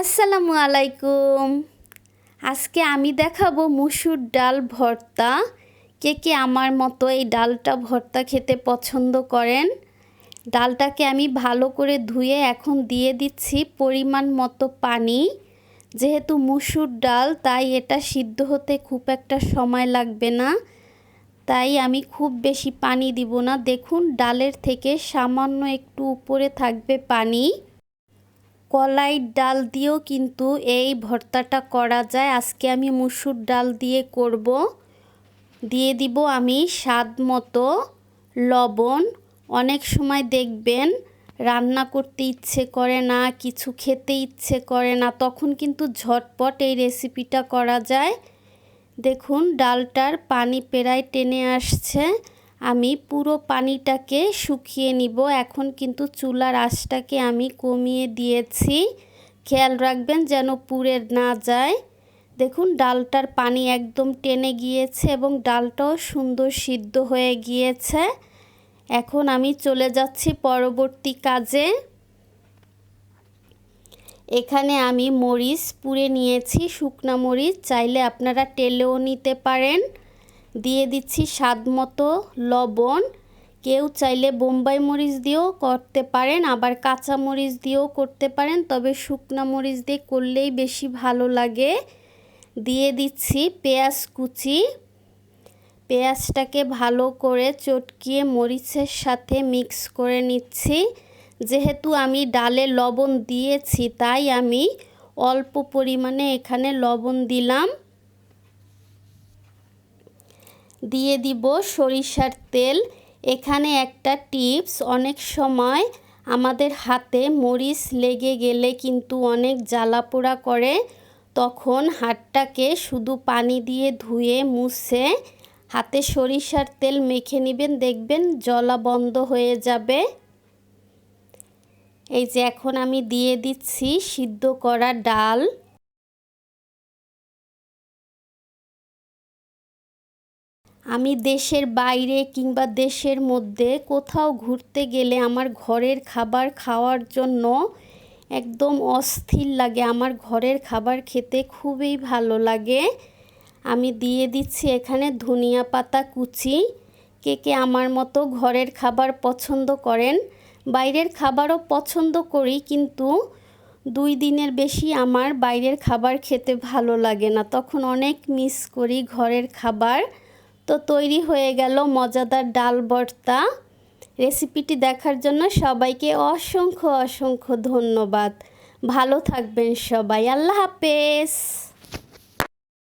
আসসালামু আলাইকুম। আজকে আমি দেখাবো মুসুর ডাল ভর্তা। কে কে আমার মতো এই ডালটা ভর্তা খেতে পছন্দ করেন? ডালটাকে আমি ভালো করে ধুয়ে এখন দিয়ে দিচ্ছি পরিমাণ মতো পানি। যেহেতু মুসুর ডাল, তাই এটা সিদ্ধ হতে খুব একটা সময় লাগবে না। তাই আমি খুব বেশি পানি দিব না। দেখুন, ডালের থেকে সামান্য একটু উপরে থাকবে পানি। কলাই ডাল দিয়েও কিন্তু এই ভর্তাটা করা যায়। আজকে আমি মুসুর ডাল দিয়ে করব। দিয়ে দিব আমি স্বাদ মতো লবণ। অনেক সময় দেখবেন রান্না করতে ইচ্ছে করে না, কিছু খেতে ইচ্ছে করে না, তখন কিন্তু ঝটপট এই রেসিপিটা করা যায়। দেখুন, ডালটার পানি পেরায় টেনে আসছে। আমি পুরো পানিটাকে শুকিয়ে নিব। এখন কিন্তু চুলার আঁচটাকে আমি কমিয়ে দিয়েছি। খেয়াল রাখবেন যেন পুড়ে না যায়। দেখুন, ডালটার পানি একদম টেনে গিয়েছে এবং ডালটাও সুন্দর সিদ্ধ হয়ে গিয়েছে। এখন আমি চলে যাচ্ছি পরবর্তী কাজে। এখানে আমি মরিচ পুড়ে নিয়েছি, শুকনা মরিচ। চাইলে আপনারা টেলেও নিতে পারেন। দিয়ে দিচ্ছি স্বাদ মতো লবণ। কেউ চাইলে বোম্বাই মরিচ দিয়েও করতে পারেন, আবার কাঁচা মরিচ দিয়েও করতে পারেন, তবে শুকনো মরিচ দিয়ে করলেই বেশি ভালো লাগে। দিয়ে দিচ্ছি পেঁয়াজ কুচি। পেঁয়াজটাকে ভালো করে চটকিয়ে মরিচের সাথে মিক্স করে নিচ্ছি। যেহেতু আমি ডালে লবণ দিয়েছি, তাই আমি অল্প পরিমাণে এখানে লবণ দিলাম। দিয়ে দিব সরিষার তেল। এখানে একটা টিপস, অনেক সময় আমাদের হাতে মরিচ লেগে গেলে কিন্তু অনেক জ্বালা পোড়া করে। তখন হাতটাকে শুধু পানি দিয়ে ধুয়ে মুছে হাতে সরিষার তেল মেখে নেবেন। দেখবেন জলা বন্ধ হয়ে যাবে। এই যে এখন আমি দিয়ে দিচ্ছি সিদ্ধ করা ডাল। আমি দেশের বাইরে কিংবা দেশের মধ্যে কোথাও ঘুরতে গেলে আমার ঘরের খাবার খাওয়ার জন্য একদম অস্থির লাগে। আমার ঘরের খাবার খেতে খুবই ভালো লাগে। আমি দিয়ে দিচ্ছি এখানে ধনিয়া পাতা কুচি। কে কে আমার মতো ঘরের খাবার পছন্দ করেন? বাইরের খাবারও পছন্দ করি কিন্তু দুই দিনের বেশি আমার বাইরের খাবার খেতে ভালো লাগে না। তখন অনেক মিস করি ঘরের খাবার। তো তৈরি হয়ে গেল মজাদার ডাল ভর্তা। রেসিপিটি দেখার জন্য সবাইকে অসংখ্য অসংখ্য ধন্যবাদ। ভালো থাকবেন সবাই। আল্লাহ হাফেজ।